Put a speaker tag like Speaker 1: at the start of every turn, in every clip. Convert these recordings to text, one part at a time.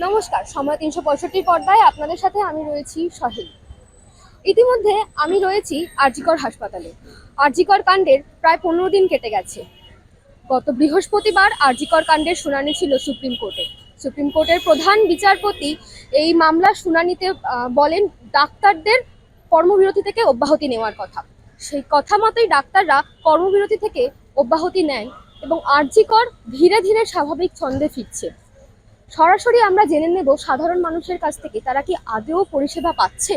Speaker 1: নমস্কার, সময় তিনশো পঁয়ষট্টি পর্দায় আপনাদের সাথে আমি রয়েছি সহেল। ইতিমধ্যে আমি রয়েছি আরজিকর হাসপাতালে। আরজিকর কাণ্ডের প্রায় পনেরো দিন কেটে গেছে। গত বৃহস্পতিবার আরজিকর কাণ্ডের শুনানি ছিল সুপ্রিম কোর্টে। সুপ্রিম কোর্টের প্রধান বিচারপতি এই মামলার শুনানিতে বলেন, ডাক্তারদের কর্মবিরতি থেকে অব্যাহতি নেওয়ার কথা। সেই কথা মতোই ডাক্তাররা কর্মবিরতি থেকে অব্যাহতি নেন এবং আরজিকর ধীরে ধীরে স্বাভাবিক ছন্দে ফিরছে। সরাসরি আমরা জেনে নেব সাধারণ মানুষের কাছ থেকে তারা কি আদৌ পরিষেবা পাচ্ছে?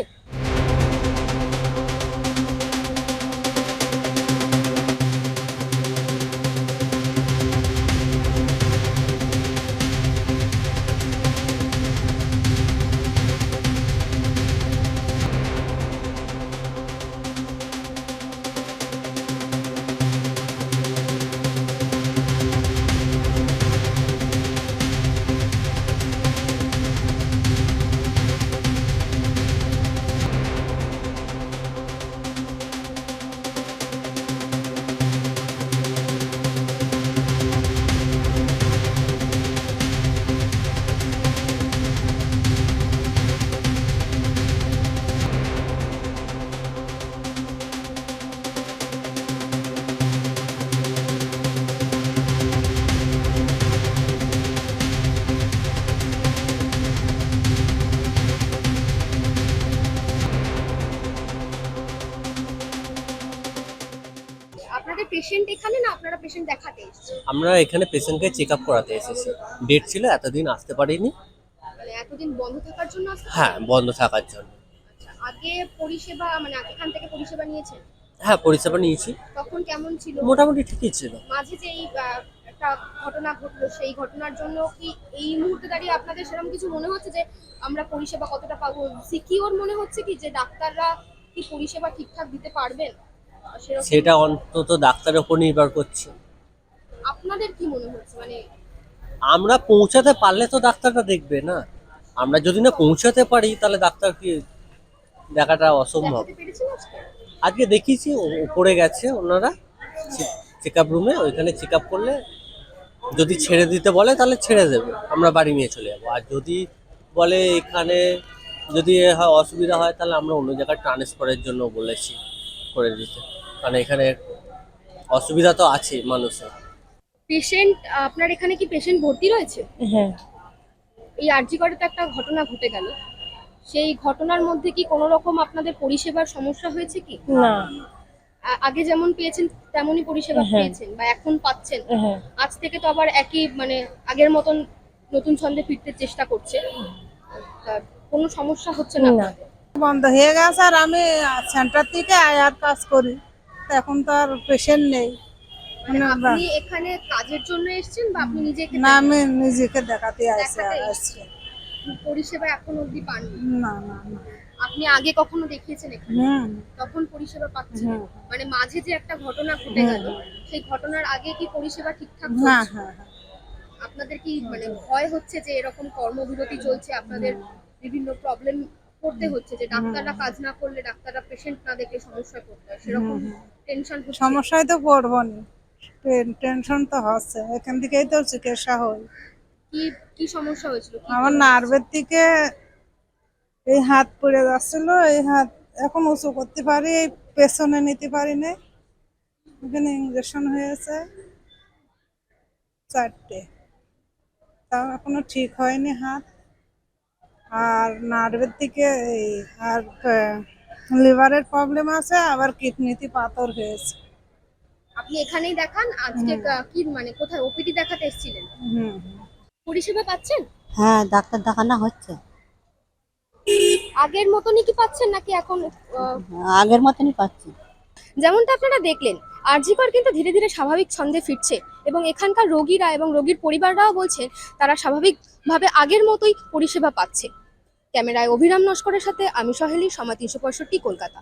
Speaker 1: আপনাদের পেশেন্ট এখানে না আপনারা পেশেন্ট দেখাতে এসেছেন?
Speaker 2: আমরা এখানে পেশেন্টকে চেক আপ করাতে এসেছি। ডেট ছিল এতদিন আসতে পারিনি।
Speaker 1: মানে এতদিন বন্ধ থাকার জন্য আসতে
Speaker 2: হ্যাঁ বন্ধ থাকার জন্য।
Speaker 1: আচ্ছা, আগে পরিষেবা মানে আগে এখান থেকে পরিষেবা নিয়েছেন?
Speaker 2: হ্যাঁ পরিষেবা নিয়েছি।
Speaker 1: তখন কেমন ছিল?
Speaker 2: মোটামুটি ঠিকই ছিল।
Speaker 1: মাঝে যে এই আহ, একটা ঘটনা ঘটলো সেই ঘটনার জন্য কি এই মুহূর্তে দাঁড়িয়ে আপনাদের সেরকম কিছু মনে হচ্ছে যে আমরা পরিষেবা কতটা পাবো? সিকিওর মনে হচ্ছে কি যে ডাক্তাররা কি পরিষেবা ঠিকঠাক দিতে পারবেন?
Speaker 2: সেটা অন্তত ডাক্তারের উপর নির্ভর করছে।
Speaker 1: আপনাদের কি মনে হচ্ছে? মানে
Speaker 2: আমরা পৌঁছাতে পারলে তো ডাক্তারটা দেখবে না। আমরা যদি না পৌঁছাতে পারি তাহলে ডাক্তার কি দেখাটা অসম্ভব?
Speaker 1: আজকে?
Speaker 2: দেখিয়েছি উপরে গেছে ওনারা। চেক আপ রুমে ওইখানে চেক আপ করলে যদি ছেড়ে দিতে বলে তাহলে ছেড়ে দেবে। আমরা বাড়ি নিয়ে চলে যাব। আর যদি বলে এখানে যদি হয় অসুবিধা হয় তাহলে আমরা অন্য জায়গায় ট্রান্সফারের জন্য বলেছি করে দিতে। কারণ এখানে অসুবিধা তো আছে মানুষের।
Speaker 1: পেশেন্ট আপনার এখানে কি পেশেন্ট ভর্তি রয়েছে?
Speaker 3: হ্যাঁ।
Speaker 1: এই আরজি করে তো একটা ঘটনা ঘটে গেল। সেই ঘটনার মধ্যে কি কোনো রকম আপনাদের পরিষেবার সমস্যা হয়েছে কি?
Speaker 3: না।
Speaker 1: আগে যেমন পেয়েছেন তেমনই পরিষেবা
Speaker 3: হ্যাঁ।
Speaker 1: পেয়েছেন বা এখন পাচ্ছেন।
Speaker 3: হ্যাঁ।
Speaker 1: আজ থেকে তো আবার একই মানে আগের মতন নতুন ছন্দে ফিরতে চেষ্টা করছে। কোনো সমস্যা হচ্ছে না।
Speaker 4: বন্ধ হয়ে গেছে আর আমি সেন্টার থেকে আয়ার কাজ করি। এখন তো আর পেশেন্ট নেই।
Speaker 1: মানে আপনি এখানে কাজের জন্য এসেছেন বা আপনি নিজেকে
Speaker 4: না আমি নিজেকে দেখাতে আসছি। আসছি
Speaker 1: পরিষেবা এখন অবধি পাননি?
Speaker 4: না না না।
Speaker 1: আপনি আগে কখনো দেখিয়েছেন এখানে? তখন পরিষেবা পাচ্ছেন? মানে মাঝে যে একটা ঘটনা ঘটে গেল সেই ঘটনার আগে কি পরিষেবা ঠিকঠাক
Speaker 4: হ্যাঁ
Speaker 1: চলছে?
Speaker 4: হ্যাঁ হ্যাঁ।
Speaker 1: আপনাদের কি মানে ভয় হচ্ছে যে এরকম কর্মবিরতি চলছে আপনাদের বিভিন্ন প্রবলেম করতে হচ্ছে যে ডাক্তাররা কাজ না করলে ডাক্তাররা পেশেন্ট না দেখলে সমস্যায় পড়তে হয়? সেরকম টেনশন
Speaker 4: সমস্যায় তো পড়ব না টেনশন তো হচ্ছে। এখান থেকেই তো চিকিৎসা হয়।
Speaker 1: কি কি সমস্যা হয়েছিল?
Speaker 4: আমার নার্ভের থেকে এই হাত পড়ে যাচ্ছিল এই হাত এখন উঁচু করতে পারি এই পেছনে নিতে পারি না এখানে ইঞ্জেকশন হয়েছে চারটে। তাও এখনও ঠিক হয়নি হাত। আর নার্ভের থেকে এই আর লিভারের প্রবলেম আছে আবার কিডনিতে পাথর হয়েছে।
Speaker 1: আপনি এখানেই দেখান আজকে কা- মানে কোথায় ওপিডি দেখাতে এসেছিলেন?
Speaker 4: হুম।
Speaker 1: পরিষেবা পাচ্ছেন?
Speaker 3: হ্যাঁ ডাক্তার দেখানো হচ্ছে।
Speaker 1: আগের মতনই কি পাচ্ছেন নাকি এখন
Speaker 3: আগের মতনই পাচ্ছি।
Speaker 1: যেমনটা আপনারা দেখলেন আরজিকর কিন্তু ধীরে ধীরে স্বাভাবিক ছন্দে ফিরছে এবং এখানকার রোগীরা এবং রোগীর পরিবাররাও বলছে তারা স্বাভাবিকভাবে আগের মতোই পরিষেবা পাচ্ছে। ক্যামেরায় অভিরাম নস্করের সাথে আমি সহেলি সময় তিনশো পঁয়ষট্টি কলকাতা।